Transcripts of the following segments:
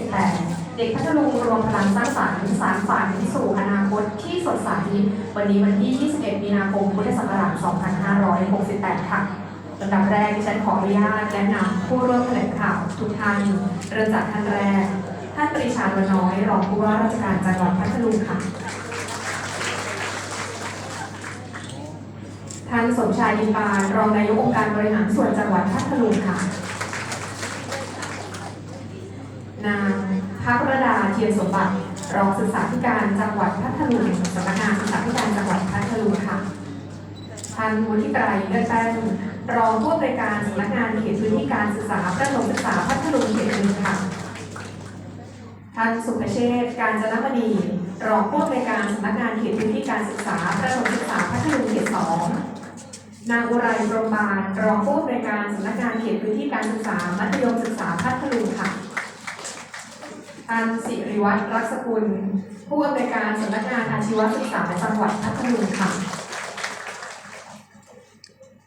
18 เด็กพัทลุงรวมพลังสร้างสรรค์สารฝันสู่อนาคตที่สดใส วันนี้วันที่ 21 มีนาคม พุทธศักราช 2568 ค่ะลำดับแรกดิฉันขออนุญาตแนะนำผู้ร่วมแถลงข่าวทุกท่านเริ่มจากท่านแรก ท่านปรีชาวนน้อยรองผู้ว่าราชการจังหวัดพัทลุงค่ะ ท่านสมชายยินปานรองนายกองค์การบริหารส่วนจังหวัดพัทลุงค่ะ นางพักรดาเทียนสมบัติ รองศึกษาธิการจังหวัดพัทลุงสำนักงานศึกษาธิการจังหวัดพัทลุงค่ะท่านวุฒิไกรเลือดแป้นรองผู้อำนวยการสำนักงานเขตพื้นที่การศึกษาประถมศึกษาพัทลุงเขตหนึ่งค่ะท่านสุภเชษฐ์การจนมณีรองผู้อำนวยการสำนักงานเขตพื้นที่การศึกษาประถมศึกษาพัทลุงเขตสองนางอุไรพรมบาลรองผู้อำนวยการสำนักงานเขตพื้นที่การศึกษามัธยมศึกษาพัทลุงค่ะ ท่านสิริวัฒน์รักษกุล ผู้อำนวยการสำนักงานอาชีวศึกษาจังหวัดพัทลุงค่ะ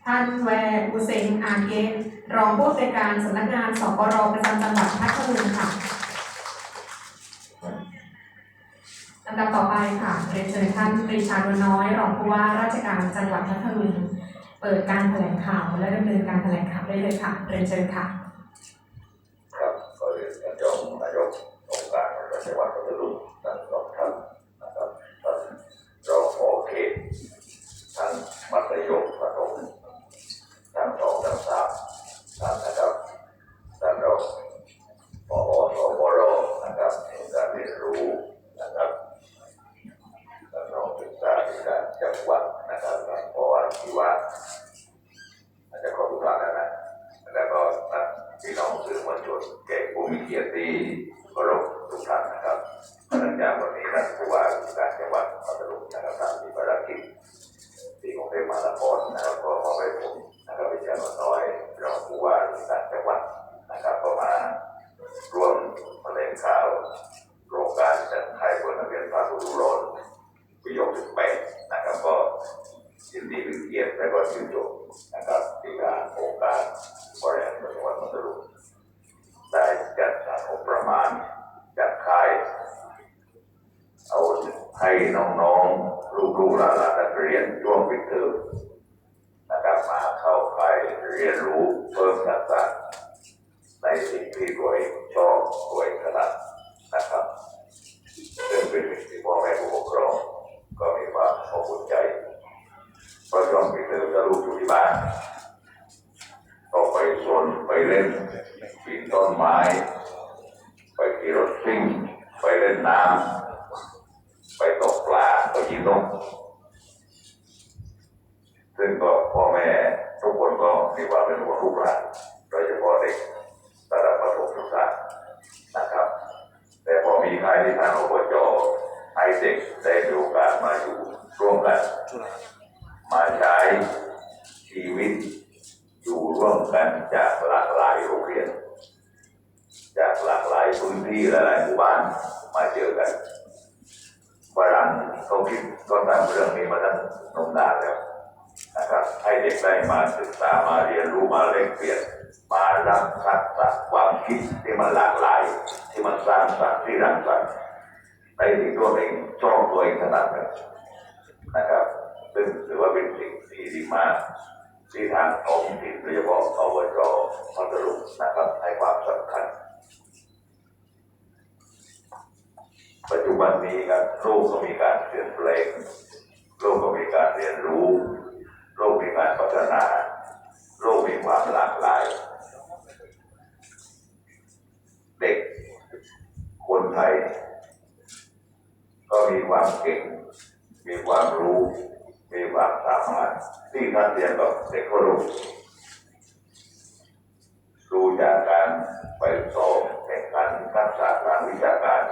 ท่านแวร์อุเซงอาเกตรองผู้อำนวยการสำนักงานสปรประจำจังหวัดพัทลุงค่ะลำดับต่อไปค่ะเรียนเชิญท่านปรีชาวนวน้อย รองผู้ว่าราชการจังหวัดพัทลุง เปิดการแถลงข่าวและดำเนินการแถลงข่าวได้เลยค่ะเรียนเชิญค่ะ ครับก็เรียนท่านรองนายกองค์การ บริหารจังหวัดพัทลุงท่านรองท่านนะครับท่านรองผอเขตท่านมัธยมประถมท่านรองท่านสามท่านนะครับท่านรองผอสบรนะครับองค์การเรียนรู้นะครับท่านรองศึกษาธิการจังหวัดนะครับท่านผอที่ว่าอาจจะขอทุกท่านนะแล้วก็ท่านพี่น้องสื่อมวลชนแก่ผู้มีเกียรติที่เคารพทุกท่านนะครับพนักงานวันนี้ท่านผู้ว่าราชการจังหวัดพัทลุงนะครับท่านมีภารกิจที่กรุงเทพมหานครนะครับก็ขอไปผมนะครับวิชาน้อยรองผู้ว่าราชการจังหวัดนะครับก็มาร่วมแถลงข่าวโครงการจัดให้คน นักเรียนภาคฤดูร้อนปียกถึงแปนะครับก็ยินดีเป็นเกียรติและก็ชื่นชมนะครับที่การโครงการบริหารจังหวัดพัทลุงได้จัดสรรงบประมาณจัดค่ายเอาให้น้องๆลูกๆหลานๆนักเรียนช่วงปิดเทอมนะครับมาเข้าค่ายเรียนรู้เพิ่มทักษะในสิ่งที่ตัวเองชอบตัวเองถนัดนะครับซึ่งเป็นสิ่งที่พ่อแม่ผู้ปกครองก็มีความอบอุ่นใจเพราะช่วงปิดเทอมจะลูกอยู่ที่บ้าน ออกไปสวนไปเล่นปีนต้นไม้ ไปขี่รถซิ่งไปเล่นน้ำ ไปตกปลาไปยิงนกซึ่งก็พ่อแม่ทุกคนก็มีความเป็นห่วงลูกหลานโดยเฉพาะเด็กระดับประถมศึกษานะครับ แต่พอมีใค่ายที่ทางอบจให้เด็กได้มีโอกาสมาอยู่ร่วมกัน มาใช้ชีวิตอยู่ร่วมกันจากหลากหลายโรงเรียน จากหลากหลายพื้นที่หลายหมู่บ้านมาเจอกัน ฝรั่งเขาคิดก็ทำเรื่องนี้มาตั้งนมนานแล้วนะครับให้เด็กได้มาศึกษามาเรียนรู้มาเล่นเปลี่ยนมารับทักษะความคิดที่มันหลากหลาย ที่มันสร้างสรรค์ที่รังสรรค์ในสิ่งตัวเองชอบตัวเองถนัดเลยนนะครับซึ่งถือว่าเป็นสิ่งที่ดีมากที่ทางท้องถิ่นโดยเฉพาะอบจพัทลุงนะครับให้ความสำคัญ ปัจจุบันนี้ครับโลกก็มีการเปลี่ยนแปลงโลกก็มีการเรียนรู้ โลกมีการพัฒนา โลกมีความหลากหลาย เด็ก คนไทย ก็มีความเก่ง มีความรู้ มีความสามารถที่ท่านเรียนกับเด็กก็รู้ดูจากการไปสอบแข่งขันทักษะทางวิชาการ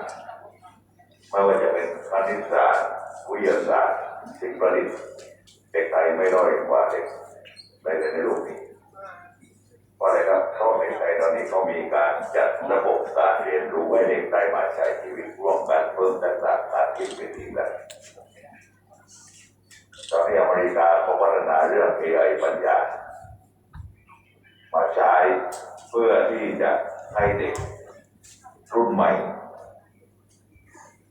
ไม่ว่าจะเป็นคณิตศาสตร์วิ ทยาศาสตร์สิ่งประดิษฐ์เด็กไทยไม่ด้อยกว่าเด็กในในโลกนี้เพราะอะไรครับเพราะในไทยตอนนี้เขามีการจัดระบบการเรียนรู้ไว้เด็กไทยมาใช้ชีวิตร่วมกันเพิ่มทักษะการคิดเป็นทีมกันตอนนี้อเมริกาเขาพัฒนาเรื่อง AI ปัญญา มาใช้เพื่อที่จะให้เด็กรุ่นใหม่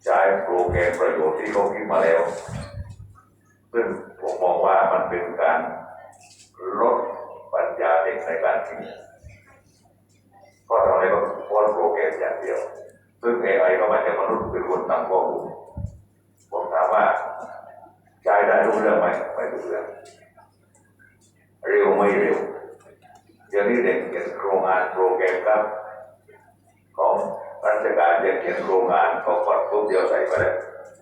ใช้โปรแกรมประโยชน์ที่เขาคิดมาแล้ว ซึ่งผมมองว่ามันเป็นการลดปัญญาเด็กในการคิดเพราะทำอะไรก็เพราะโปรแกรมอย่างเดียว ซึ่ง AI ก็มาจากมนุษย์เป็นคนตั้งข้อมูลผมถามว่าใช้ได้รู้เรื่องไหมไม่รู้เรื่องเร็วไม่เร็วเดี๋ยวนี้เด็กเขียนโครงงานโปรแกรมครับ ของราชการเด็กเขียนโครงงาน เขากดปุ๊บเดียวใส่ไปเลย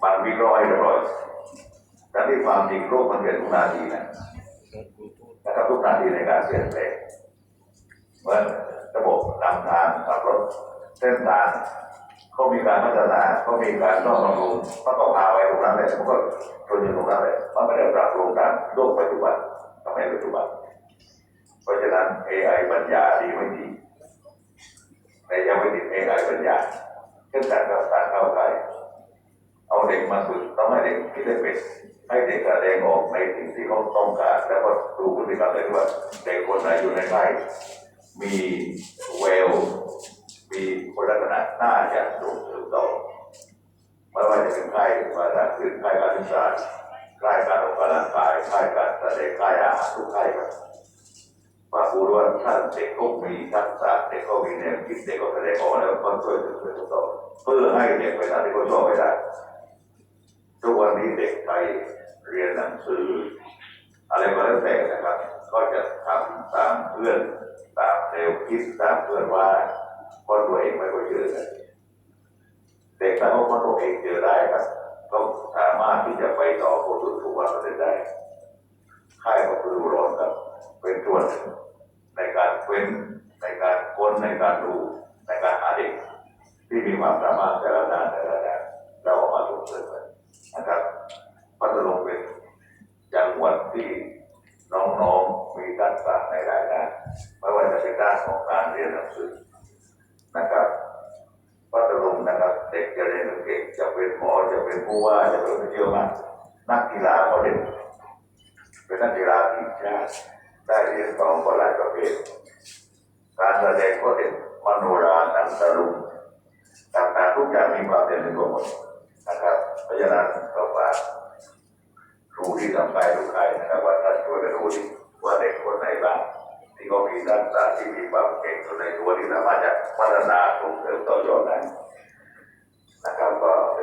มันวิเคราะห์ให้เรียบร้อยแต่ที่ความจริงโลกมันเปลี่ยนทุกนาทีนะนะครับทุกนาทีในการเปลี่ยนแปลงเหมือนระบบนำทางขับรถเส้นทางเขามีการพัฒนาเขามีการต้องบำรุงเขาก็พาไปตรงนั้นเลยมันก็ชนอยู่ตรงนั้นเลยมันไม่ได้ปรับปรุงตามโลกปัจจุบันสมัยปัจจุบัน เพราะฉะนั้น AI ปัญญาดีไม่ดีแต่ยังไม่ติด AI ปัญญา เช่นการกับการเข้าใจเอาเด็กมาฝึกต้องให้เด็กคิดได้เป็นให้เด็กแสดงออกในสิ่งที่เขาต้องการ แล้วก็ดูพฤติกรรมเลยว่าเด็กคนไหนอยู่ในค่ายมีเวลมีคนลักษณะน่าจะส่งเสริมต่อไม่ว่าจะเป็นค่ายมาตรฐานค่ายการศึกษาค่ายการออกกำลังกายค่ายการแสดงค่ายอาหารทุกค่ายครับ ว่าผู้รู้ว่าถ้าเด็กก็มีทักษะเด็กก็มีแนวคิดเด็กก็แสดงออกแล้วก็ช่วยถึงเป็นต่อเพื่อให้เด็กไปทางที่เขาชอบไปได้ทุกวันนี้เด็กไทยเรียนหนังสือ อะไรก็แล้วแต่นะครับ ก็จะทำตามเพื่อนตามแนวคิดตามเพื่อนว่าเพราะตัวเองไม่ค่อยเจอเด็กถ้าเขาคนตัวเองเจอได้ครับก็สามารถที่จะไปต่อคนอื่นทุกวันก็ได้ ค่ายก็คือร้อนครับเป็นส่วนหนึ่งในการเว้นในการค้นในการดูในการหาเด็ก ที่มีความสามารถแต่ละด้านแต่ละด้านเราเอามาส่งเสริมกันนะครับพัทลุงเป็นจังหวัดที่น้องๆมีทักษะในหลายด้านไม่ว่าจะเป็นด้านของการเรียนหนังสือนะครับพัทลุงนะครับ เด็กจะ เก่งจะเป็นหมอจะเป็นผู้ว่าจะเป็นผู้เชี่ยวชาญนักกีฬาก็เด่นเป็นนักกีฬาทีมชาติได้เหรียญทองก็หลายประเภทการแสดงก็เด่นมโนราหนังตะลุงต่างๆทุกอย่างมีความเด่นในตัวหมดนะครับเพราะฉะนั้นก็ฝากครูที่ทำไปทุกใครนะครับว่าท่านช่วยกันดูดิว่าเด็กคนไหนบ้างที่เขามีทักษะที่มีความเก่งอยู่ในตัวที่สามารถจะพัฒนาส่งเสริมต่อยอดได้น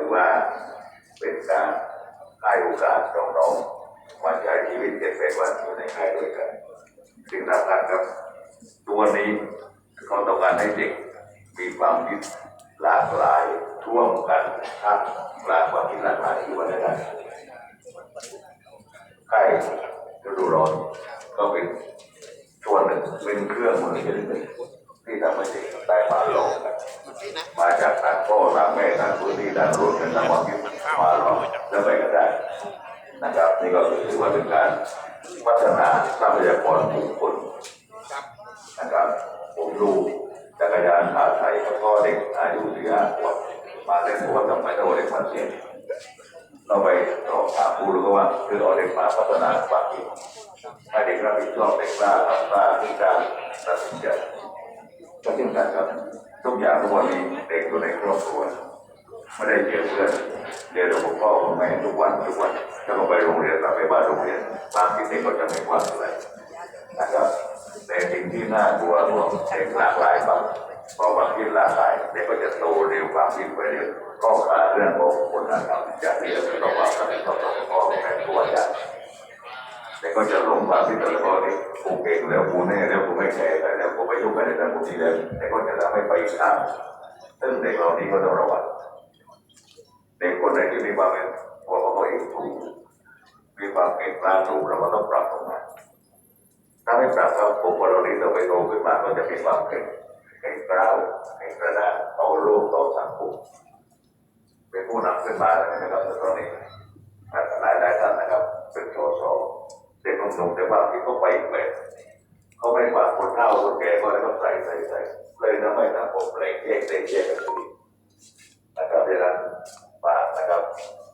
อว่าเป็นการให้โอกาสน้องๆมาใช้ชีวิตเจ็ดแปดวันอยู่ในค่ายด้วยกันสิ่งสำคัญครับตัวนี้เขาต้องการให้เด็กมีความคิดหลากหลายร่วมกันท่ามกลางความคิดหลากหลายที่วันได้ค่ายฤดูร้อนก็เป็นส่วนหนึ่งเป็นเครื่องมือชนิดหนึ่งที่ทำให้เด็กได้มา นะมาจากต่างพ่อต่างแม่ต่างพื้นที่ต่างรุ่นเป็นต่างความคิดมาลองแล้วไปกันได้นะครับนี่ก็ถือว่าเป็นการพัฒนาทรัพยากรบุคคลนะครับผมดูจักรยานขาไทยแล้วก็เด็กอายุสี่ห้าขวบมาเล่นเพราะว่าทำไมเราเด็กมาเสียเราไปสอบถามผู้รู้ว่าคือเอาเด็กมาพัฒนาความคิดให้เด็กรับผิดชอบเด็กกล้าทำกล้าที่กาตัดสินใจก็เช่นกันครับ ทุกอย่างทุกวันนี้เด็กอยู่ในครอบครัวไม่ได้เจอเพื่อนเรียนกับพ่อกับแม่ทุกวันทุกวันถ้าเราไปโรงเรียนกลับไปบ้านโรงเรียนความคิดเด็กก็จะไม่ว้างเท่าไหร่นะครับแต่สิ่งที่น่ากลัวพวกเด็กหลากหลายบ้างพอความคิดหลากหลายเด็กก็จะโตเร็วความคิดไปเร็วก็ขาดเรื่องของคนนะครับจะเรียนต้องว่ากันต้องต้องพ่อแม่ตัวอย่างเด็กก็จะหลงความคิดแต่ละข้อนี้กูเก่งแล้วกูแน่แล้ว ไม่แคร์กันแล้วกูไม่ยุ่งกับในเรื่องพวกนี้แล้วเด็กก็จะทำให้ไปอีกทางซึ่งเด็กเรานี้ก็ต้องระวังเด็กคนไหนที่มีความเป็นพอเขาเองถูกมีความเก่งกล้าถูกเราก็ต้องปรับตรงนั้นถ้าไม่ปรับครับบุคคลเหล่านี้เราไปโตขึ้นมาก็จะมีความเก่งเก่งกล้าเก่งกระดานต่อโลกต่อสังคมเป็นผู้นำขึ้นมาเลยนะครับตอนนี้หลายหลายท่านนะครับเป็นสสเด็กหนุ่มๆแต่ว่าที่เขาไปแบบ คนเฒ่าคนแก่ก็เลยต้องใส่ใส่ใส่เลยทำให้สังคมแปลกแยกเด็กแยกกันอยู่นะครับดังนั้นฝากนะครับ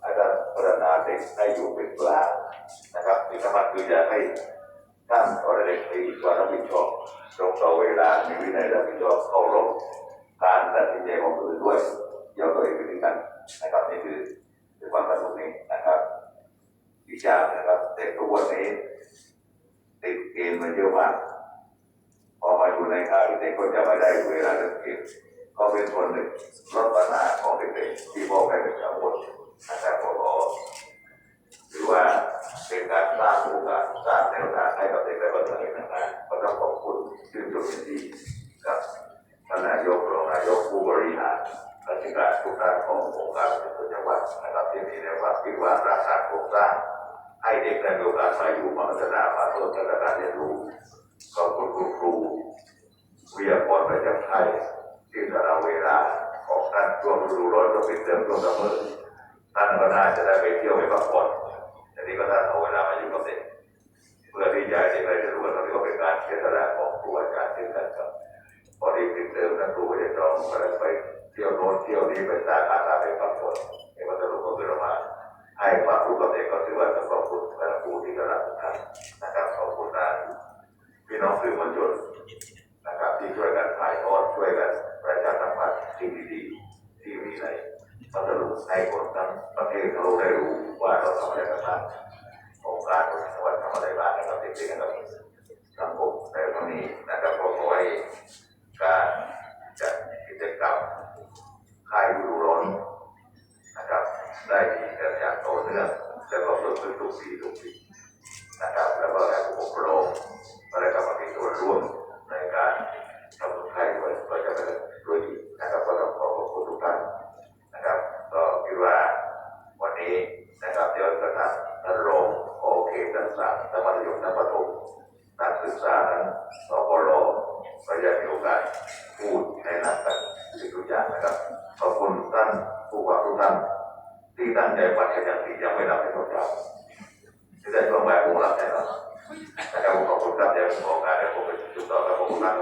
อาจารย์พัฒนาเด็กให้อยู่เป็นกลางนะครับสิ่งสำคัญคืออยากให้ท่านอรเด็กมีความรับผิดชอบตรงต่อเวลามีวินัยรับผิดชอบเคารพการตัดสินใจของตัวเองด้วยเดี๋ยวตัวเองไปด้วยกันนะครับนี่คือคือความสนุกนี้นะครับอีกอย่างนะครับเด็กทุกวันนี้ติดเกมมันเยอะมาก พอมาอยู่ในค่ายเด็กก็จะไม่ได้เวลาเล่นเกมก็เป็นส่วนหนึ่งลดปัญหาของเด็กๆที่พ่อแม่เป็นกังวลนะครับพอถือว่าเป็นการสร้างโอกาสสร้างแนวทางให้กับเด็กและเยาวชนนะครับก็ต้องขอบคุณชื่นชมยินดีกับท่านนายกรองนายกผู้บริหารราชการทุกท่านขององค์การบริหารส่วนจังหวัดนะครับที่มีแนวความคิดว่ารักษาโครงสร้างให้เด็กได้มีโอกาสมาอยู่มาพัฒนามาเพิ่มพัฒนาเรียนรู้ขอบคุณคุณครู วิทยากรประจำไทยที่สละเวลาของท่านช่วงฤดูร้อนก็เป็นเรื่องช่วงซัมเมอร์ท่านก็น่าจะได้ไปเที่ยวไปพักผ่อนแต่นี้ก็ท่านเอาเวลามาอยู่กับเด็กเพื่อที่จะให้เด็กได้เรียนรู้ว่าตรงนี้ก็เป็นการเสียสละของครูอาจารย์เช่นกันครับพอดีปิดเทอมท่านครูก็จะจองไปเที่ยวโน้นเที่ยวนี้ไปสร้างอาณาไปพักผ่อนในวัฒนธรรมก็คือเรามาให้ความรู้กับเด็กก็ถือว่าต้องขอบคุณคณะครูที่กำลังทุกท่านนะครับขอบคุณนะพี่น้องสื่อมวลชน นะครับที่ช่วยกันถ่ายทอดช่วยกันประชาสัมพันธ์สิ่งดีๆที่มีใน พัทลุปให้คนทั้งประเทศเขาได้รู้ว่าเราทำอะไรกันบ้างโครงการของจังหวัดทำอะไรบ้างนะครับเด็กๆนะครับสังคมในวันนี้นะครับก็ขอให้การจัดกิจกรรมค่ายฤดูร้อนนะครับ ได้มีการจัดต่อเนื่องแล้วก็เพิ่มขึ้นทุกปีทุกปี นะครับแล้วก็ให้ผู้ปกครองและกรรมการส่วนร่วมในการทำสุดท้ายด้วยก็จะเป็นด้วยดีนะครับก็ต้องขอขอบคุณทุกท่านนะครับ ก็คิดว่าวันนี้นะครับเดี๋ยวจะทำท่านรองโอเคนักศึกษา ทั้งมัธยมทั้งประถมนักศึกษาทั้งสปรก็จะมีโอกาสพูดแนะนำกันสิ่งทุกอย่างนะครับขอบคุณท่านผู้ว่าทุกท่านที่ตั้งใจปฏิบัติที่ยังไม่รับในพวกเราที่ได้ช่วงบ่ายโมงหลับแน่นอนนะครับขอบคุณครับเดี๋ยวผมขอการเดี๋ยวผมไปติดต่อกับผมนะครับ